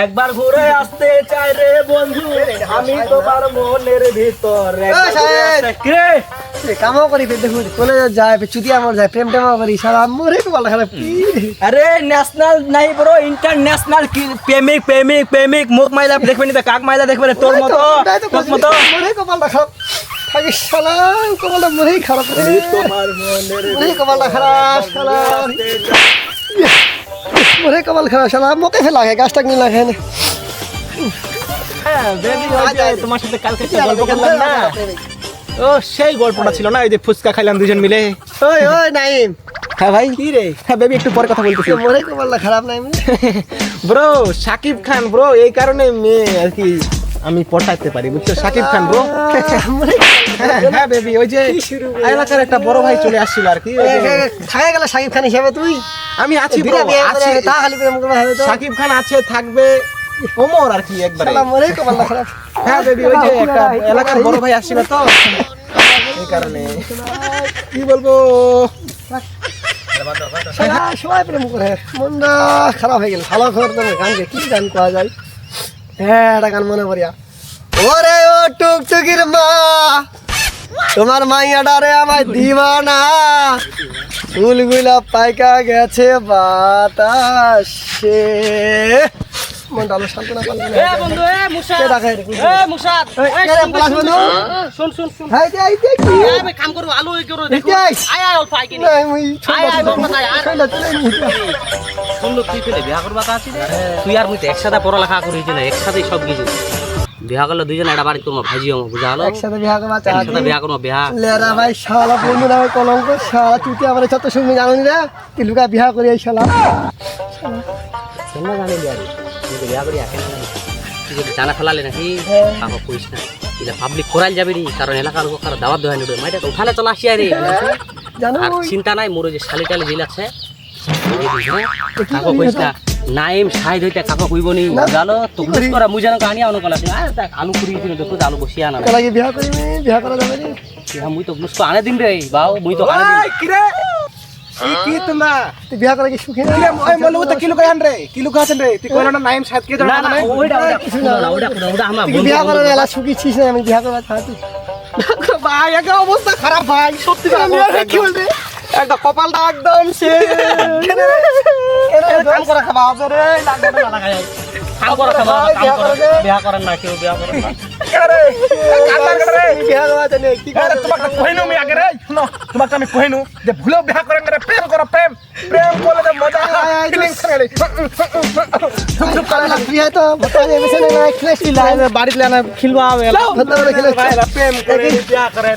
একবার ঘুরে আসতে চাই রে বন্ধু আমি তোমার মনের ভিতর। কে? কামও করি দেখুন কলেজে যায় চুতি আমার যায় প্রেম টেমও করি সারা মরে কপাল খারাপ কি? আরে ন্যাশনাল নাই ব্রো ইন্টারন্যাশনাল প্রেমিক প্রেমিক প্রেমিক মুখ মাইলা দেখবে নি কাক মাইলা দেখবে রে তোর মতো তোর মতো। মরে কপালটা খারাপ। থাকিস শালা কপালটা মরেই খারাপ। তোমার মনের মরে কপালটা খারাপ শালা। মরে কপাল খারাপ শালা মোকে ফেলা লাগে গাছটা কিনে লাগে না হ্যাঁ, যে তোমার সাথে কালকে গল্প করলাম না? ও সেই গল্পটা ছিল না ওই যে ফুচকা খাইলাম দুজন মিলে? ওই ওই নাইম। হ্যাঁ ভাই? কি রে? হ্যাঁ বেবি একটু পরে কথা বলতেছি। মরে কপালটা খারাপ নাইম ব্রো সাকিব খান ব্রো এই কারণে মেয়ে আর কি আমি পটাইতে পারি বুঝছ? সাকিব খান ব্রো। মরে হ্যাঁ বেবি ওই যে এলাকার একটা বড় ভাই চলে আসছিল আর কি ওই যে- থাকে গেল শাকিব খান হিসাবে তুই? আমি আছি সাকিব খান আছে থাকবে। ওমর আর কি একবারে। হ্যাঁ বেবি ওই যে একটা এলাকার বড় ভাই আসছিল তো। এই কারণে। কি বলব? সবাই প্রেম করে। মনটা খারাপ হয়ে গেল। ভালো খবর তোর গানকে কি গান পাওয়া যায়? হ্যাঁ একটা গান মনে করিয়া ওরে ও টুকটুকির মা। তোমার মাইয়াটা রে আমায় দিবানা ফুলগুলা পাইকা গেছে বাতাসে মনটা আলো সান্ত্বনা পারলাম না। বন্ধু এ মুসা কে ডাকে রে? এ মুসা এই, রে, পলাশ বন্ধু? শুন শুন শুন হাই দে, হাই দে, কি? আমি কাম করব আলু এই করো দেখো দেখি আই। আয় আয় অল্প আই কিনি নাই, মুই ছোট আয়, আয়, ছোট। বাবা, আয়, আয়। ছোট ছোট শুনলো তুই পেলে বিয়া করবা তা আছিস তুই আর মুই তো একসাথে পড়ালেখা করেছি না একসাথেই সব কিছু বিয়া করলে দুজন একটা বাড়ি করব ভাজি হব বুঝা হলো একসাথে বিয়া করবা একসাথে বিয়া করব বিয়া। লেরা ভাই শালা বন্ধু নামে কলঙ্ক শালা আমার যত জানো নি রে? তুই লুকা বিয়া করি এই শালা। শুননা জানি বিয়া রে তুই তো বিয়া করি একে না তুই যদি জানা ফেলালে নাকি হ্যাঁ। কাকো কইস না। এটা পাবলিক করাল যাবে নি কারণ এলাকার লোক কারও দাওয়াত দেওয়া নেবে মাইটা তো উঠালে চলে আসি আরে জানো চিন্তা নাই মোর যে শালি টালি জিল আছে কাকো নাইম সাইড হইতে কাকো কইব নি। না। তো কি বুঝ করি? মুই জানো কানি আনো কলা আর দেখ আলু কুড়ি দিন দেখো আলু বসিয়া না লাগে বিয়া করি বিয়া করা যাবে রে মুই তো বুঝ আনে দিন রে বাও মুই তো আনে দিন কি রে কি তোমরা? তুই বিয়া করা কি সুখী না কি রে ওই মলু তো কিলো কাহান রে কিলো কাছেন রে? তুই কইলো না নাইম সাত কে না জনা না না কিছু না না। ওইটা ওইটা আমরা তুই বন্ধু বিয়া করা এলা সুখী ছিস না? আমি বিয়া করা ভাই একটা অবস্থা খারাপ ভাই। সত্যি আমি আর কি বলবে একটা কপালটা একদম সে কাম করা খাবা হবে রে কাম করা খাবা কাম করা। বিয়া করেন না কেউ বিয়া করেন না আমি কহিনু যে ভুলো বিয়া করেন প্রেম করো প্রেম প্রেম বাড়িতে খিলবা প্রেম করে বিয়া করেন